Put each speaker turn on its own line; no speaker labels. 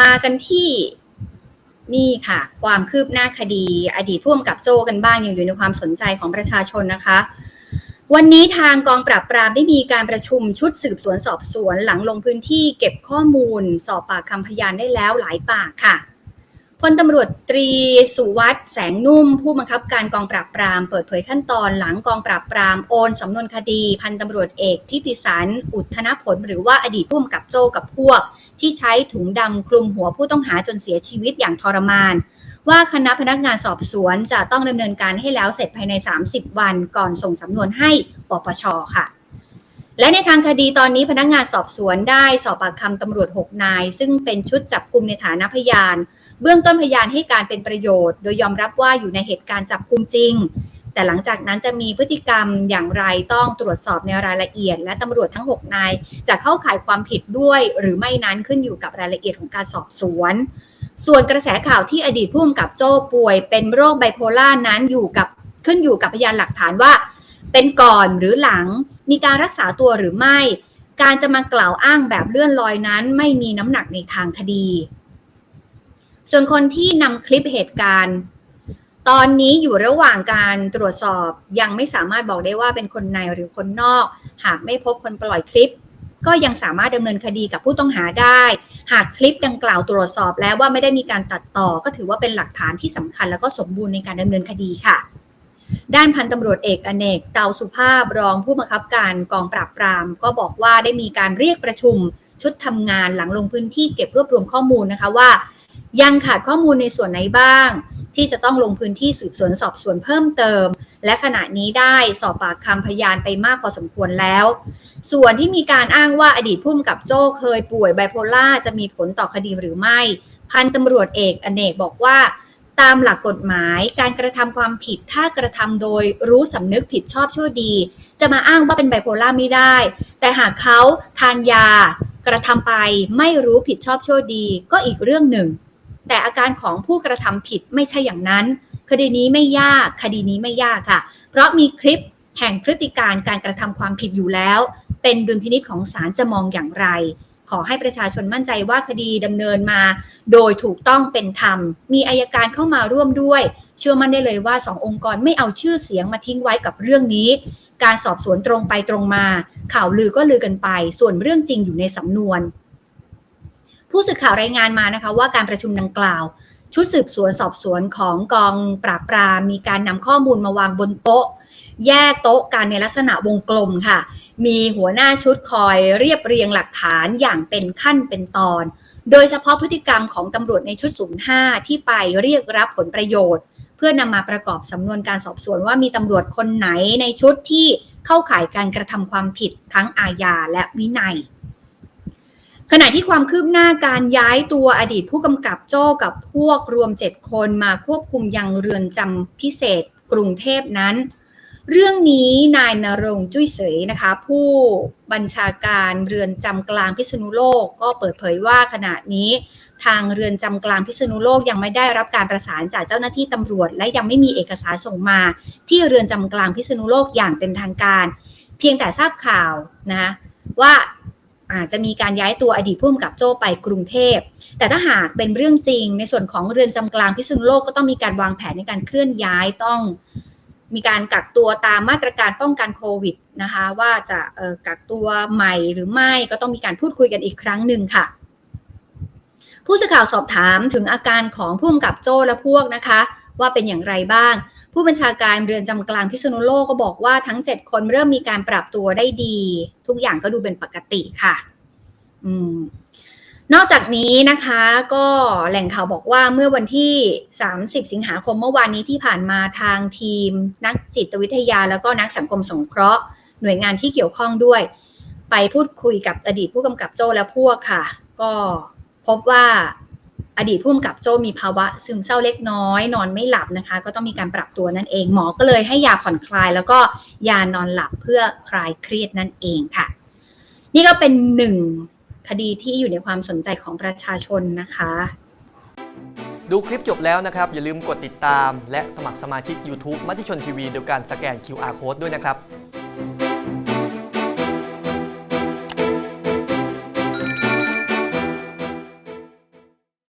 มากันที่นี่ค่ะ ความคืบหน้าคดี อดีตผู้กำกับโจกันบ้างยังอยู่ในความสนใจของประชาชนนะคะ วันนี้ทางกองปราบปรามได้มีการประชุมชุดสืบสวนสอบสวนหลังลงพื้นที่เก็บข้อมูล สอบปากคำพยานได้แล้วหลายปากค่ะ พลตำรวจตรีสุวัสด์แสงนุ่ม ผู้บังคับการกองปราบปราม เปิดเผยขั้นตอนหลังกองปราบปรามโอนสำนวนคดี พันตำรวจเอกทิติสันอุทธนผล หรือว่าอดีตผู้กำกับโจกับพวก ที่ใช้ถุงดำคลุมหัวผู้ต้องหาจนเสียชีวิตอย่างทรมาน ว่าคณะพนักงานสอบสวนจะต้องดำเนินการให้แล้วเสร็จภายใน 30 วันก่อนส่งสำนวนให้ปปชค่ะ และในทางคดีตอนนี้พนักงานสอบสวนได้สอบปากคำตำรวจ 6 นาย ซึ่งเป็นชุดจับกลุ่มในฐานะพยาน เบื้องต้นพยานให้การเป็นประโยชน์ โดยยอมรับว่าอยู่ในเหตุการณ์จับกลุ่มจริง แต่หลังจากนั้นจะมีพฤติกรรมอย่างไรต้องตรวจสอบในรายละเอียด และตำรวจทั้ง 6 นาย จะเข้าข่ายความผิดด้วยหรือไม่นั้นขึ้นอยู่กับรายละเอียดของการสอบสวน ส่วนกระแสข่าวที่อดีตผู้กำกับโจ้ป่วย เป็นโรคไบโพล่านั้นอยู่กับขึ้นอยู่กับพยานหลักฐานว่า เป็นก่อนหรือหลัง มีการรักษาตัวหรือไม่ การจะมากล่าวอ้างแบบเลื่อนลอยนั้น ไม่มีน้ำหนักในทางคดี ส่วนคนที่นำคลิปเหตุการณ์ ตอนนี้อยู่ระหว่างการตรวจสอบยังไม่สามารถบอกได้ว่าเป็นคนในหรือคนนอก หากไม่พบคนปล่อยคลิป ก็ยังสามารถดำเนินคดีกับผู้ต้องหาได้ หากคลิปดังกล่าวตรวจสอบแล้วว่าไม่ได้มีการตัดต่อ ก็ถือว่าเป็นหลักฐานที่สำคัญ แล้วก็สมบูรณ์ในการดำเนินคดีค่ะ ด้านพันตำรวจเอกอเนกเตาสุภาพรองผู้บังคับการกองปราบปราม ก็บอกว่าได้มีการเรียกประชุมชุดทำงานหลังลงพื้นที่เก็บรวบรวมข้อมูลนะคะว่า ยังขาดข้อมูลในส่วนไหนบ้าง ที่จะต้องลงพื้นที่สืบสวนสอบสวนเพิ่มเติม และขณะนี้ได้สอบปากคำพยานไปมากพอสมควรแล้ว ส่วนที่มีการอ้างว่าอดีตผู้กำกับโจ้เคยป่วยไบโพล่าจะมีผลต่อคดีหรือไม่ พันตำรวจเอกอเนกบอกว่า ตามหลักกฎหมายการกระทำความผิดถ้ากระทำโดยรู้สำนึกผิดชอบชั่วดี จะมาอ้างว่าเป็นไบโพล่าไม่ได้ แต่หากเขาทานยากระทำไปไม่รู้ผิดชอบชั่วดีก็อีกเรื่องหนึ่ง แต่อาการของผู้กระทำผิดไม่ใช่อย่างนั้น คดีนี้ไม่ยากคดีนี้ไม่ยากค่ะ เพราะมีคลิปแห่งพฤติการการกระทำความผิดอยู่แล้ว เป็นดุลพินิษของศาลจะมองอย่างไร ขอให้ประชาชนมั่นใจว่าคดีดำเนินมา โดยถูกต้องเป็นธรรม มีอายการเข้ามาร่วมด้วย เชื่อมั่นได้เลยว่าสององค์กรไม่เอาชื่อเสียงมาทิ้งไว้กับเรื่องนี้ การสอบสวนตรงไปตรงมา ข่าวลือก็ลือกันไป ส่วนเรื่องจริงอยู่ในสำนวน ผู้สื่อข่าวรายงานมานะคะว่าการประชุมดังกล่าวชุดสืบสวนสอบสวนของกองปราบปรามมีการนำข้อมูลมาวางบนโต๊ะ แยกโต๊ะกันในลักษณะวงกลมค่ะ มีหัวหน้าชุดคอยเรียบเรียงหลักฐานอย่างเป็นขั้นเป็นตอน โดยเฉพาะพฤติกรรมของตำรวจในชุด 05 ที่ไปเรียกรับผลประโยชน์ เพื่อนำมาประกอบสำนวนการสอบสวนว่ามีตำรวจคนไหนในชุดที่เข้าข่ายการกระทำความผิดทั้งอาญาและวินัยขณะที่ความคืบหน้าการย้ายตัวอดีตผู้กำกับโจ้กับพวกรวม 7 คนมาควบคุมยังเรือนจำพิเศษกรุงเทพนั้น เรื่องนี้นายนรงจุ้ยเสยนะคะ ผู้บัญชาการเรือนจำกลางพิษณุโลก ก็เปิดเผยว่าขณะนี้ทางเรือนจำกลางพิษณุโลกยังไม่ได้รับการประสานจากเจ้าหน้าที่ตำรวจ และยังไม่มีเอกสารส่งมา ที่เรือนจำกลางพิษณุโลกอย่างเป็นทางการ เพียงแต่ทราบข่าวนะคะว่าอาจจะมีการย้ายตัวอดีตผู้กำกับโจ้ไปกรุงเทพ แต่ถ้าหากเป็นเรื่องจริงในส่วนของเรือนจำกลางพิษณุโลกก็ต้องมีการวางแผนในการเคลื่อนย้ายต้อง มีการกักตัวตามมาตรการป้องกันโควิดนะคะ ว่าจะกักตัวใหม่หรือไม่ก็ต้องมีการพูดคุยกันอีกครั้งหนึ่งค่ะ ผู้สื่อข่าวสอบถามถึงอาการของผู้กำกับโจ้และพวกนะคะ ว่าเป็นอย่างไรบ้าง ผู้บัญชาการเรือนจำกลางพิษณุโลกก็บอกว่าทั้ง 7 คนเริ่มมีการปรับตัวได้ดี ทุกอย่างก็ดูเป็นปกติค่ะ อืม นอกจากนี้นะคะก็แหล่งข่าวบอกว่าเมื่อวันที่ 30 สิงหาคมเมื่อวานนี้ที่ผ่านมาทางทีม นักจิตวิทยาแล้วก็นักสังคมสงเคราะห์ หน่วยงานที่เกี่ยวข้องด้วย ไปพูดคุยกับอดีตผู้กำกับโจ้และพวกค่ะ ก็พบว่าอดีตผู้กำกับโจ้มีภาวะซึมเศร้าเล็กน้อย นอนไม่หลับนะคะ ก็ต้องมีการปรับตัวนั่นเองหมอก็เลยให้ยาผ่อนคลาย แล้วก็ยานอนหลับเพื่อคลายเครียดนั่นเองค่ะ นี่ก็เป็นหนึ่ง คดีที่อยู่ในความสนใจของประชาชนนะคะ
ดูคลิปจบแล้วนะครับ อย่าลืมกดติดตาม และสมัครสมาชิก YouTube มัติชนทีวีโดยการสแกน QR Code ด้วยนะครับ